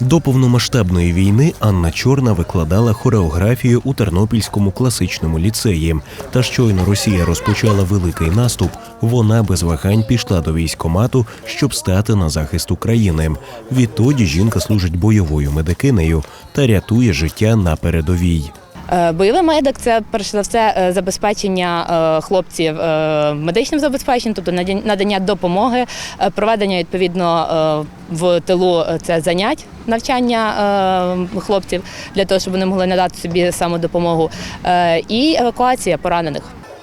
До повномасштабної війни Анна Чорна викладала хореографію у Тернопільському класичному ліцеї. Та щойно Росія розпочала великий наступ. Вона без вагань пішла до військомату, щоб стати на захист України. Відтоді жінка служить бойовою медикинею та рятує життя на передовій. Е, Бойовий медик це перш за все е, забезпечення е, хлопців медичним забезпеченням, тобто надання допомоги, проведення відповідно в тилу це занять навчання хлопців для того, щоб вони могли надати собі самодопомогу, і евакуація поранених.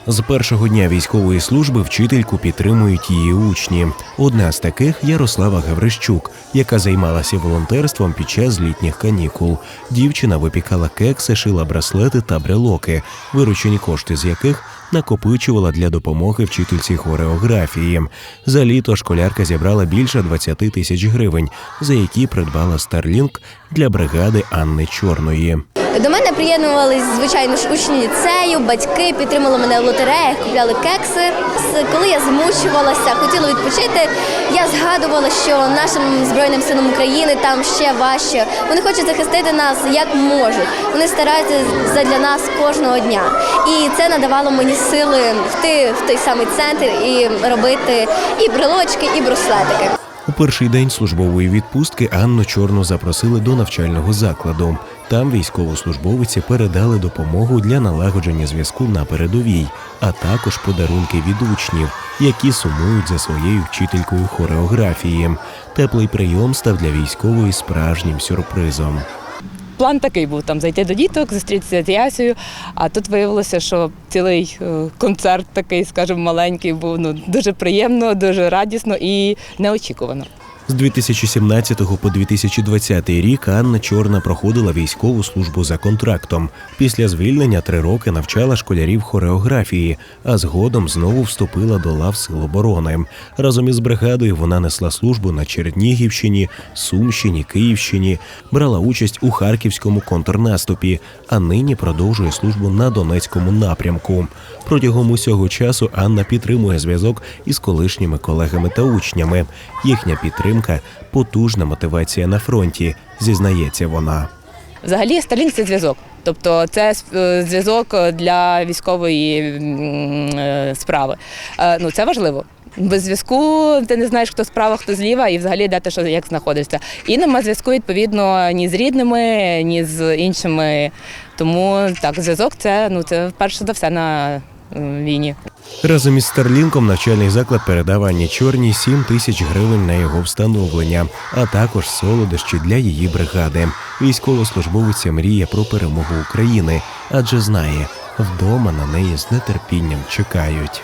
З першого дня військової служби вчительку підтримують її учні. Одна з таких Ярослава Гаврищук, яка займалася волонтерством під час літніх канікул. Дівчина випікала кекси, шила браслети та брелоки, виручені кошти з яких накопичувала для допомоги вчительці хореографії. За літо школярка зібрала більше 20 тисяч гривень, за які придбала Старлінг для бригади Анни Чорної. До мене приєднувались, звичайно ж, учні ліцею, батьки підтримали мене в лотереях, купляли кекси. Коли я змучувалася, хотіла відпочити, я згадувала, що нашим Збройним силам України там ще важче. Вони хочуть захистити нас як можуть. Вони стараються задля нас кожного дня. І це надавало мені сили йти в той самий центр і робити і брелочки, і браслетики. У перший день службової відпустки Анну Чорну запросили до навчального закладу. Там військовослужбовиці передали допомогу для налагодження зв'язку на передовій, а також подарунки від учнів, які сумують за своєю вчителькою хореографії. Теплий прийом став для військової справжнім сюрпризом. План такий був там зайти до діток, зустрітися з Ясею. А тут виявилося, що цілий е, концерт такий, скажімо, маленький був ну дуже приємно, дуже радісно і неочікувано. З 2017 по 2020 рік Анна Чорна проходила військову службу за контрактом. Після звільнення три роки навчала школярів хореографії, а згодом знову вступила до лав Сил оборони. Разом із бригадою вона несла службу на Чернігівщині, Сумщині, Київщині, брала участь у харківському контрнаступі, а нині продовжує службу на Донецькому напрямку. Протягом усього часу Анна підтримує зв'язок із колишніми колегами та учнями. Їхня підтримка потужна мотивація на фронті, зізнається вона. Взагалі, Сталінг це зв'язок. Тобто це е, зв'язок для військової е, справи. Е, Ну це важливо. Без зв'язку ти не знаєш, хто справа, хто зліва, і взагалі де ти що як знаходишся. І нема зв'язку відповідно ні з рідними, ні з іншими. Тому так, зв'язок це ну це перше за все на війні. Разом із Старлінком навчальний заклад передав Анні Чорній 7 тисяч гривень на його встановлення, а також солодощі для її бригади. Військовослужбовиця мріє про перемогу України, адже знає, вдома на неї з нетерпінням чекають.